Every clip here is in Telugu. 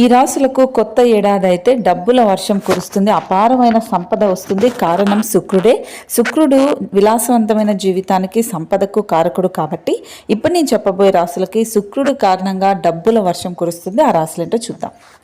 ఈ రాశులకు కొత్త ఏడాది అయితే డబ్బుల వర్షం కురుస్తుంది అపారమైన సంపద వస్తుంది. కారణం శుక్రుడే. శుక్రుడు విలాసవంతమైన జీవితానికి సంపదకు కారకుడు కాబట్టి ఇప్పుడు నేను చెప్పబోయే రాశులకి శుక్రుడు కారణంగా డబ్బుల వర్షం కురుస్తుంది. ఆ రాసులేంటో చూద్దాం.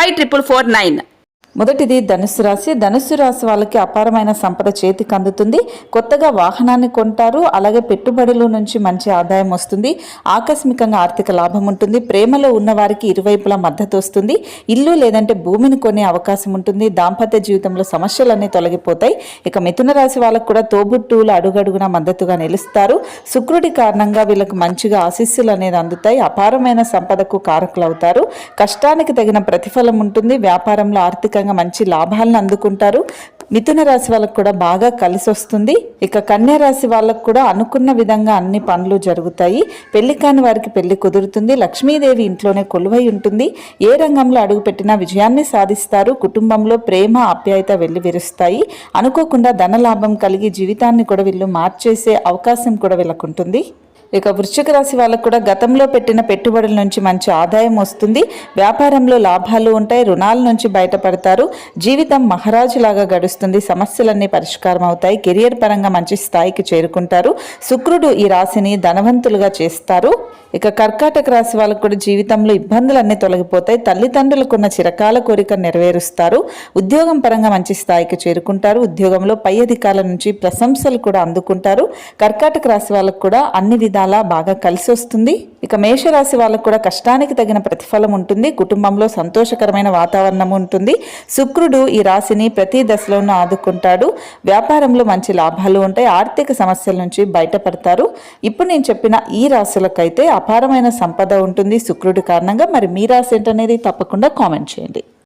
five triple four nine మొదటిది ధనుసు రాశి. ధనుస్సు రాశి వాళ్ళకి అపారమైన సంపద చేతికి అందుతుంది. కొత్తగా వాహనాన్ని కొంటారు. అలాగే పెట్టుబడుల నుంచి మంచి ఆదాయం వస్తుంది. ఆకస్మికంగా ఆర్థిక లాభం ఉంటుంది. ప్రేమలో ఉన్న వారికి ఇరువైపులా మద్దతు వస్తుంది. ఇల్లు లేదంటే భూమిని కొనే అవకాశం ఉంటుంది. దాంపత్య జీవితంలో సమస్యలన్నీ తొలగిపోతాయి. ఇక మిథున రాశి వాళ్ళకు కూడా తోబుట్టువులు అడుగడుగున మద్దతుగా నిలుస్తారు. శుక్రుడి కారణంగా వీళ్ళకు మంచిగా ఆశీస్సులు అనేది అందుతాయి. అపారమైన సంపదకు కారకులవుతారు. కష్టానికి తగిన ప్రతిఫలం ఉంటుంది. వ్యాపారంలో ఆర్థిక ఖచ్చితంగా మంచి లాభాలను అందుకుంటారు. మిథున రాశి వాళ్ళకు కూడా బాగా కలిసి వస్తుంది. ఇక కన్యా రాశి వాళ్ళకు కూడా అనుకున్న విధంగా అన్ని పనులు జరుగుతాయి. పెళ్ళి కాని వారికి పెళ్ళి కుదురుతుంది. లక్ష్మీదేవి ఇంట్లోనే కొలువై ఉంటుంది. ఏ రంగంలో అడుగుపెట్టినా విజయాన్ని సాధిస్తారు. కుటుంబంలో ప్రేమ ఆప్యాయత వెళ్ళి విరుస్తాయి. అనుకోకుండా ధనలాభం కలిగి జీవితాన్ని కూడా వీళ్ళు మార్చేసే అవకాశం కూడా వీళ్ళకుంటుంది. ఇక వృశ్చిక రాశి వాళ్ళకు కూడా గతంలో పెట్టిన పెట్టుబడుల నుంచి మంచి ఆదాయం వస్తుంది. వ్యాపారంలో లాభాలు ఉంటాయి. రుణాల నుంచి బయటపడతారు. జీవితం మహారాజులాగా గడుస్తుంది. సమస్యలన్నీ పరిష్కారం అవుతాయి. కెరియర్ పరంగా మంచి స్థాయికి చేరుకుంటారు. శుక్రుడు ఈ రాశిని ధనవంతులుగా చేస్తారు. ఇక కర్కాటక రాశి వాళ్ళకు కూడా జీవితంలో ఇబ్బందులన్నీ తొలగిపోతాయి. తల్లిదండ్రులకున్న చిరకాల కోరిక నెరవేరుస్తారు. ఉద్యోగం పరంగా మంచి స్థాయికి చేరుకుంటారు. ఉద్యోగంలో పై అధికారుల నుంచి ప్రశంసలు కూడా అందుకుంటారు. కర్కాటక రాశి వాళ్ళకు కూడా అన్ని విధాలు చాలా బాగా కలిసి వస్తుంది. ఇక మేషరాశి వాళ్ళకు కూడా కష్టానికి తగిన ప్రతిఫలం ఉంటుంది. కుటుంబంలో సంతోషకరమైన వాతావరణం ఉంటుంది. శుక్రుడు ఈ రాశిని ప్రతి దశలోనూ ఆదుకుంటాడు. వ్యాపారంలో మంచి లాభాలు ఉంటాయి. ఆర్థిక సమస్యల నుంచి బయటపడతారు. ఇప్పుడు నేను చెప్పిన ఈ రాశులకైతే అపారమైన సంపద ఉంటుంది శుక్రుడి కారణంగా. మరి మీ రాశి ఏంటనేది తప్పకుండా కామెంట్ చేయండి.